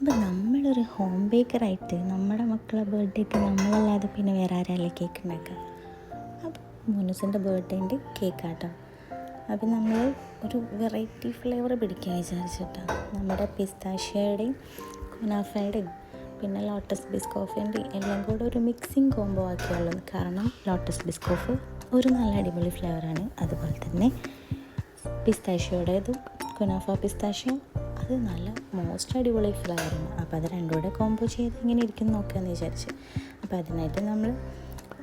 അപ്പോൾ നമ്മളൊരു ഹോം ബേക്കറായിട്ട് നമ്മുടെ മക്കളെ ബർത്ത്ഡേക്ക് നമ്മളല്ലാതെ പിന്നെ വേറെ ആരല്ലേ കേക്ക് ഉണ്ടാക്കുക അപ്പോൾ മുനുസിന്റെ ബർത്ത്ഡേന്റെ കേക്കാട്ടോ അപ്പോൾ നമ്മൾ ഒരു വെറൈറ്റി ഫ്ലേവർ പിടിക്കാൻ വിചാരിച്ചിട്ടാണ് നമ്മുടെ പിസ്താഷ്യയുടെയും കുനാഫയുടെയും പിന്നെ ലോട്ടസ് ബിസ്കോഫിന്റെയും എല്ലാം കൂടെ ഒരു മിക്സിങ് കോംബോ ആക്കിയുള്ളത് കാരണം ലോട്ടസ് ബിസ്കോഫ് ഒരു നല്ല അടിപൊളി ഫ്ലേവറാണ് അതുപോലെ തന്നെ പിസ്താഷ്യയുടേതും കുനാഫ പിസ്താഷ്യം അത് നല്ല മോസ്റ്റ് അടിപൊളി ഫ്ലേവറാണ് അപ്പോൾ അത് രണ്ടും കൂടെ കോംബോ ചെയ്ത് ഇങ്ങനെ ഇരിക്കും നോക്കാമെന്ന് വിചാരിച്ച്. അപ്പോൾ അതിനായിട്ട് നമ്മൾ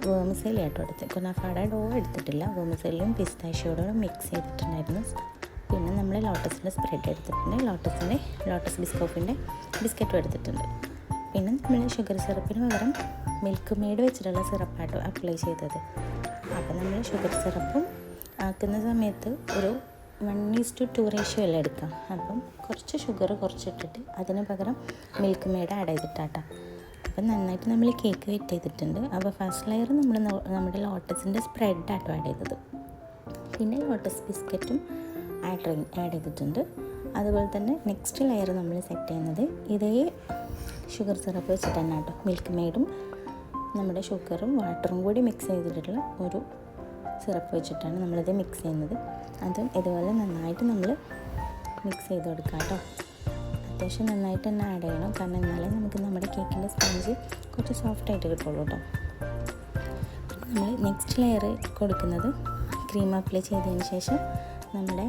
വേമസേലി ആട്ടോ എടുത്ത്. കുനാഫയുടെ ഡോ എടുത്തിട്ടില്ല. വേമസേലിയും പിസ്താഷ്യയോടും മിക്സ് ചെയ്തിട്ടുണ്ടായിരുന്നു. പിന്നെ നമ്മൾ ലോട്ടസിന്റെ സ്പ്രെഡ് എടുത്തിട്ടുണ്ട്. ലോട്ടസിന്റെ ലോട്ടസ് ബിസ്കോഫിന്റെ ബിസ്ക്കറ്റും എടുത്തിട്ടുണ്ട്. പിന്നെ നമ്മൾ ഷുഗർ സിറപ്പിന് പകരം മിൽക്ക് മെയ്ഡ് വെച്ചിട്ടുള്ള സിറപ്പാട്ടോ അപ്ലൈ ചെയ്തത്. അപ്പോൾ നമ്മൾ ഷുഗർ സിറപ്പും ആക്കുന്ന സമയത്ത് ഒരു one is to two ratio അല്ല എടുക്കാം. അപ്പം കുറച്ച് ഷുഗർ കുറച്ചിട്ടിട്ട് അതിന് പകരം മിൽക്ക് മെയ്ഡ് ആഡ് ചെയ്തിട്ടാട്ടോ. അപ്പം നന്നായിട്ട് നമ്മൾ കേക്ക് വെറ്റ് ചെയ്തിട്ടുണ്ട്. അപ്പോൾ ഫസ്റ്റ് ലെയർ നമ്മൾ നമ്മുടെ ലോട്ടസിന്റെ സ്പ്രെഡ് ആട്ടോ ആഡ് ചെയ്തത്. പിന്നെ ലോട്ടസ് ബിസ്ക്കറ്റും ആഡ് ആഡ് ചെയ്തിട്ടുണ്ട്. അതുപോലെ തന്നെ നെക്സ്റ്റ് ലെയർ നമ്മൾ സെറ്റ് ചെയ്യുന്നത് ഇതേ ഷുഗർ സിറപ്പ് വെച്ചിട്ട് തന്നെ കേട്ടോ മിൽക്ക് മെയ്ഡും നമ്മുടെ ഷുഗറും വാട്ടറും കൂടി മിക്സ് ചെയ്തിട്ടുള്ള ഒരു സിറപ്പ് വെച്ചിട്ടാണ് നമ്മളിത് മിക്സ് ചെയ്യുന്നത്. അതും ഇതുപോലെ നന്നായിട്ട് നമ്മൾ മിക്സ് ചെയ്ത് കൊടുക്കാം കേട്ടോ. അത്യാവശ്യം നന്നായിട്ട് തന്നെ ആഡ് ചെയ്യണം. കാരണം എന്നാലേ നമുക്ക് നമ്മുടെ കേക്കിന്റെ സ്പോഞ്ച് കുറച്ച് സോഫ്റ്റ് ആയിട്ട് കിട്ടുള്ളൂ കേട്ടോ. നമ്മൾ നെക്സ്റ്റ് ലെയർ കൊടുക്കുന്നത് ക്രീം അപ്ലൈ ചെയ്തതിന് ശേഷം നമ്മുടെ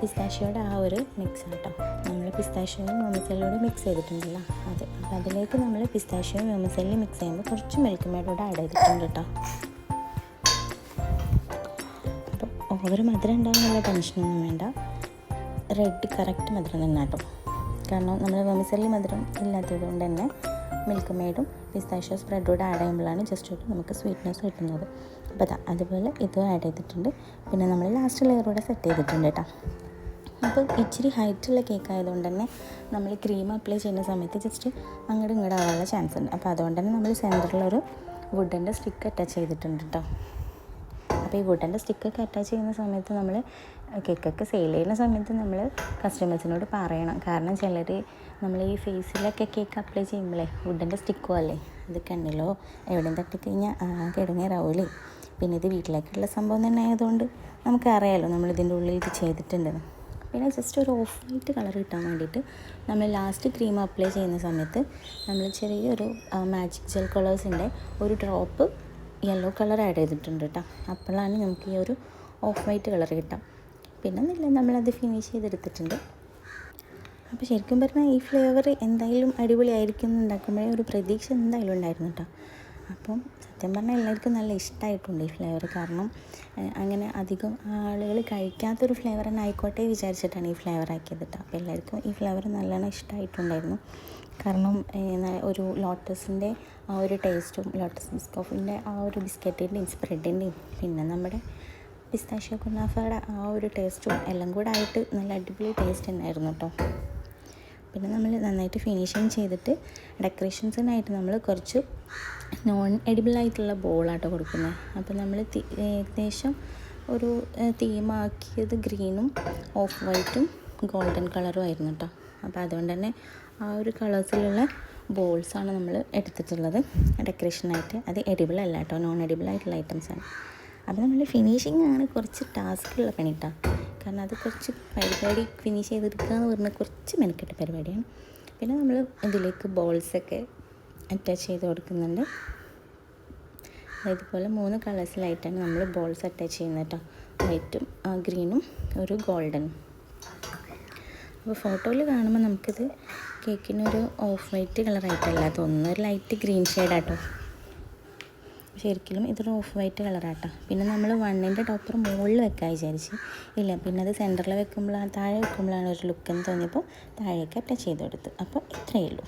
പിസ്താശയുടെ ആ ഒരു മിക്സ് കേട്ടോ. നമ്മൾ പിസ്താശയും വെമസെല്ലോട് മിക്സ് ചെയ്തിട്ടുണ്ടല്ലോ. അത് അപ്പോൾ അതിലേക്ക് നമ്മൾ പിസ്താശയും വെമസെല്ലും മിക്സ് ചെയ്യുമ്പോൾ കുറച്ച് മിൽക്ക് മേഡോട് ആഡ് ചെയ്തിട്ടുണ്ട് കേട്ടോ. ഓവർ മധുരം ഉണ്ടാകുന്നുള്ള ടെൻഷനൊന്നും വേണ്ട. റെഡ് കറക്റ്റ് മധുരം തന്നെ കേട്ടോ. കാരണം നമ്മൾ വെമിസലി മധുരം ഇല്ലാത്തത് കൊണ്ട് തന്നെ മിൽക്ക് മെയ്ഡും പിസ്താഷ്യോ സ്പ്രെഡൂടെ ആഡ് ചെയ്യുമ്പോഴാണ് ജസ്റ്റ് ഒരു നമുക്ക് സ്വീറ്റ്നെസ് കിട്ടുന്നത്. അപ്പോൾ അതാ അതുപോലെ ഇതും ആഡ് ചെയ്തിട്ടുണ്ട്. പിന്നെ നമ്മൾ ലാസ്റ്റ് ലെയറൂടെ സെറ്റ് ചെയ്തിട്ടുണ്ട് കേട്ടോ. അപ്പോൾ ഇച്ചിരി ഹൈറ്റുള്ള കേക്ക് ആയതുകൊണ്ട് തന്നെ നമ്മൾ ക്രീം അപ്ലൈ ചെയ്യുന്ന സമയത്ത് ജസ്റ്റ് അങ്ങോട്ടും ഇങ്ങോട്ടും ആവാനുള്ള ചാൻസ് ഉണ്ട്. അപ്പോൾ അതുകൊണ്ട് തന്നെ നമ്മൾ സെന്ററിലൊരു വുഡന്റെ സ്റ്റിക്ക് അറ്റാച്ച് ചെയ്തിട്ടുണ്ട് കേട്ടോ. അപ്പോൾ ഈ വുഡന്റെ സ്റ്റിക്കൊക്കെ അറ്റാച്ച് ചെയ്യുന്ന സമയത്ത് നമ്മൾ കേക്കൊക്കെ സെയിൽ ചെയ്യുന്ന സമയത്ത് നമ്മൾ കസ്റ്റമേഴ്സിനോട് പറയണം. കാരണം ചിലർ നമ്മൾ ഈ ഫേസിലൊക്കെ കേക്ക് അപ്ലൈ ചെയ്യുമ്പോഴേ വുഡന്റെ സ്റ്റിക്കോ അല്ലേ അത് കണ്ണിലോ എവിടെയും തട്ടിക്കഴിഞ്ഞാൽ ആകെ ഇടങ്ങേറാവൂലേ പിന്നെ ഇത് വീട്ടിലേക്കുള്ള സംഭവം തന്നെ ആയതുകൊണ്ട് നമുക്കറിയാമല്ലോ നമ്മളിതിന്റെ ഉള്ളിൽ ഇത് ചെയ്തിട്ടുണ്ട്. പിന്നെ ജസ്റ്റ് ഒരു ഓഫ് വൈറ്റ് കളർ കിട്ടാൻ വേണ്ടിയിട്ട് നമ്മൾ ലാസ്റ്റ് ക്രീം അപ്ലൈ ചെയ്യുന്ന സമയത്ത് നമ്മൾ ചെറിയൊരു മാജിക് ജെൽ കളേഴ്സിന്റെ ഒരു ഡ്രോപ്പ് യെല്ലോ കളർ ആഡ് ചെയ്തിട്ടുണ്ട് കേട്ടോ അപ്പോഴാണ് നമുക്ക് ഈ ഒരു ഓഫ് വൈറ്റ് കളർ കിട്ടാം. പിന്നെ ഒന്നുമില്ല നമ്മളത് ഫിനിഷ് ചെയ്തെടുത്തിട്ടുണ്ട്. അപ്പോൾ ശരിക്കും പറഞ്ഞാൽ ഈ ഫ്ലേവർ എന്തായാലും അടിപൊളിയായിരിക്കും എന്ന് ഉണ്ടാക്കുമ്പോഴേ ഒരു പ്രതീക്ഷ എന്തായാലും ഉണ്ടായിരുന്നു കേട്ടോ അപ്പം സത്യം പറഞ്ഞാൽ എല്ലാവർക്കും നല്ല ഇഷ്ടമായിട്ടുണ്ട് ഈ ഫ്ലേവർ കാരണം അങ്ങനെ അധികം ആളുകൾ കഴിക്കാത്തൊരു ഫ്ലേവർ തന്നെ ആയിക്കോട്ടെ വിചാരിച്ചിട്ടാണ് ഈ ഫ്ലേവർ ആക്കിയത് കേട്ടോ അപ്പോൾ എല്ലാവർക്കും ഈ ഫ്ലേവർ നല്ലോണം ഇഷ്ടമായിട്ടുണ്ടായിരുന്നു കാരണം ഒരു ലോട്ടസിന്റെ ആ ഒരു ടേസ്റ്റും ലോട്ടസ് ബിസ്കോഫിന്റെ ആ ഒരു ബിസ്ക്കറ്റിന്റെയും സ്പ്രെഡിന്റെയും പിന്നെ നമ്മുടെ പിസ്താഷ്യോ കുനാഫയുടെ ആ ഒരു ടേസ്റ്റും എല്ലാം കൂടെ ആയിട്ട് നല്ല അടിപൊളി ടേസ്റ്റ് തന്നെയായിരുന്നു കേട്ടോ പിന്നെ നമ്മൾ നന്നായിട്ട് ഫിനിഷിങ് ചെയ്തിട്ട് ഡെക്കറേഷൻസിനായിട്ട് നമ്മൾ കുറച്ച് നോൺ എഡിബിളായിട്ടുള്ള ബോളാട്ടോ കൊടുക്കുന്നത്. അപ്പോൾ നമ്മൾ ഏകദേശം ഒരു തീമാക്കിയത് ഗ്രീനും ഓഫ് വൈറ്റും ഗോൾഡൻ കളറും ആയിരുന്നു കേട്ടോ അപ്പോൾ അതുകൊണ്ട് തന്നെ ആ ഒരു കളേഴ്സിലുള്ള ബോൾസാണ് നമ്മൾ എടുത്തിട്ടുള്ളത്. ഡെക്കറേഷനായിട്ട് അത് എഡിബിൾ അല്ല കേട്ടോ നോൺ എഡിബിൾ ആയിട്ടുള്ള ഐറ്റംസാണ് അപ്പോൾ നമ്മൾ ഫിനിഷിംഗ് ആണ് കുറച്ച് ടാസ്ക്കുള്ള പണി കേട്ടോ കാരണം അത് കുറച്ച് പരിപാടി ഫിനിഷ് ചെയ്തെടുക്കുക എന്ന് പറഞ്ഞാൽ കുറച്ച് മെനക്കെട്ട പരിപാടിയാണ്. പിന്നെ നമ്മൾ ഇതിലേക്ക് ബോൾസൊക്കെ അറ്റാച്ച് ചെയ്ത് കൊടുക്കുന്നുണ്ട്. ഇതുപോലെ മൂന്ന് കളേഴ്സിലായിട്ടാണ് നമ്മൾ ബോൾസ് അറ്റാച്ച് ചെയ്യുന്നത് കേട്ടോ വൈറ്റും ഗ്രീനും ഒരു ഗോൾഡനും അപ്പോൾ ഫോട്ടോയിൽ കാണുമ്പോൾ നമുക്കിത് കേക്കിനൊരു ഓഫ് വൈറ്റ് കളറായിട്ടല്ല അതൊന്നൊരു ലൈറ്റ് ഗ്രീൻ ഷെയ്ഡാട്ടോ ശരിക്കും ഇതൊരു ഓഫ് വൈറ്റ് കളറാട്ടോ പിന്നെ നമ്മൾ വണ്ണിന്റെ ടോപ്പർ മുകളിൽ വെക്കാൻ വിചാരിച്ച്. ഇല്ല പിന്നെ അത് സെന്ററിൽ വെക്കുമ്പോഴാണ് താഴെ വെക്കുമ്പോഴാണ് ഒരു ലുക്ക് എന്ന് തോന്നിയപ്പോൾ താഴേക്ക് അറ്റാച്ച് ചെയ്ത് കൊടുത്ത് അപ്പോൾ ഇത്രയേ ഉള്ളൂ.